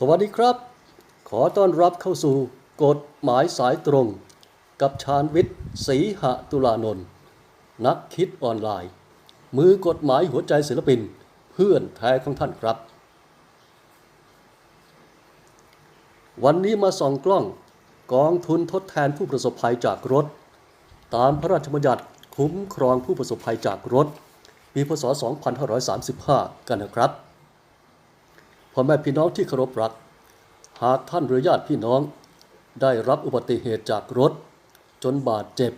สวัสดีครับ ขอต้อนรับเข้าสู่กฎหมายสายตรง กับชาญวิทย์ศรีหตุลานนท์นักคิดออนไลน์ มือกฎหมายหัวใจศิลปิน เพื่อนแท้ของท่านครับ วันนี้มาส่องกล้องกองทุนทดแทนผู้ประสบภัยจากรถ ตามพระราชบัญญัติคุ้มครองผู้ประสบภัยจากรถ ปีพศ 2535 กันนะครับ พ่อแม่พี่น้องที่เคารพรัก หากท่านหรือญาติพี่น้อง ได้รับอุบัติเหตุจากรถ จนบาดเจ็บ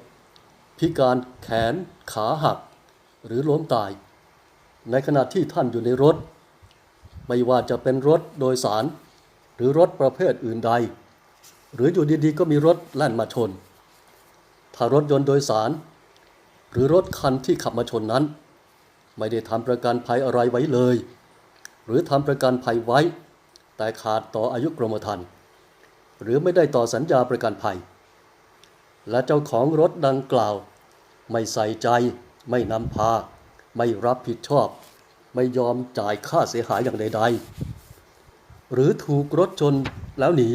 พิการแขน ขาหัก หรือล้มตาย ในขณะที่ท่านอยู่ในรถ ไม่ว่าจะเป็นรถโดยสาร หรือรถประเภทอื่นใด หรืออยู่ดีๆ ก็มีรถแล่นมาชน ถ้ารถยนต์โดยสาร หรือรถคันที่ขับมาชนนั้น ไม่ได้ทำประกันภัยอะไรไว้เลย หรือทำประกันภัยไว้ แต่ขาดต่ออายุกรมธรรม์หรือไม่ได้ต่อสัญญาประกันภัย และเจ้าของรถดังกล่าว ไม่ใส่ใจ ไม่นำพา ไม่รับผิดชอบ ไม่ยอมจ่ายค่าเสียหายอย่างใดๆ หรือถูกรถชนแล้วหนี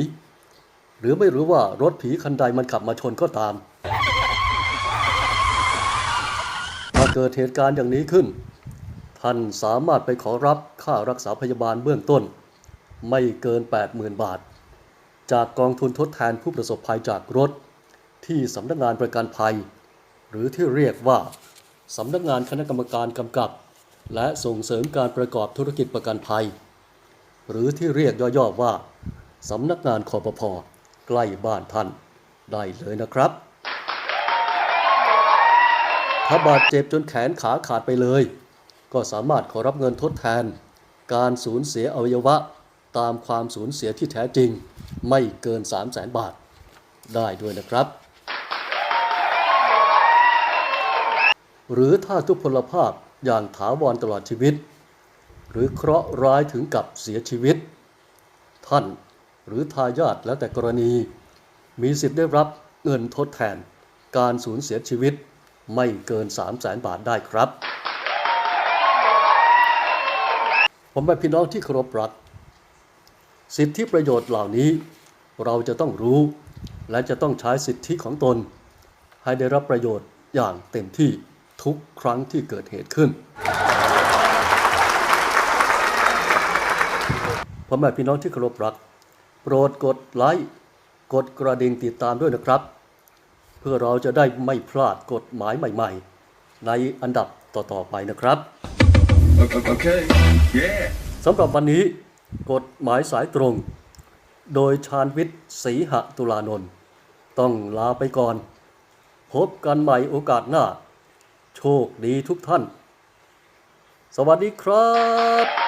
หรือไม่รู้ว่ารถผีคันใดมันขับมาชนก็ตาม ถ้าเกิดเหตุการณ์อย่างนี้ขึ้น ท่านสามารถไปขอรับค่ารักษาพยาบาลเบื้องต้น ไม่เกิน 80,000 บาท จากกองทุนทดแทนผู้ประสบภัยจากรถ ที่สำนักงานประกันภัย หรือที่เรียกว่าสำนักงานคณะกรรมการกำกับ และส่งเสริมการประกอบธุรกิจประกันภัย หรือที่เรียกย่อๆว่าสำนักงานคอปพอใกล้บ้านท่านได้เลยนะครับ ถ้าบาดเจ็บจนแขนขาขาดไปเลย ก็สามารถขอรับเงินทดแทน การสูญเสียอวัยวะ ตามความสูญเสียที่แท้จริง ไม่เกิน 3 0 0แสนบาทได้ด้วยนะครับ หรือถ้าทุพพลภาพอย่างถาวรตลอดชีวิต หรือเคราะห์ร้ายถึงกับเสียชีวิต ท่านหรือทายาทแล้วแต่กรณี มีสิทธิ์ได้รับเงินทดแทน การสูญเสียชีวิตไม่เกิน 3 0 0แสนบาทได้ครับ ผมเป็นพี่น้องที่เคารพรัก สิทธิประโยชน์เหล่านี้ เราจะต้องรู้ และจะต้องใช้สิทธิของตน ให้ได้รับประโยชน์อย่างเต็มที่ทุกครั้งที่เกิดเหตุขึ้นพ่อแม่พี่น้องที่เคารพรัก โปรดกดไลค์กดกระดิ่งติดตามด้วยนะครับ เพื่อเราจะได้ไม่พลาดกฎหมายใหม่ ๆ ในอันดับต่อๆไปนะครับ Okay. Yeah. สำหรับวันนี้กฎหมายสายตรง โดยชาญวิทย์ศรีหตุลานนท์ต้องลาไปก่อน พบกันใหม่โอกาสหน้า โชคดีทุกท่าน สวัสดีครับ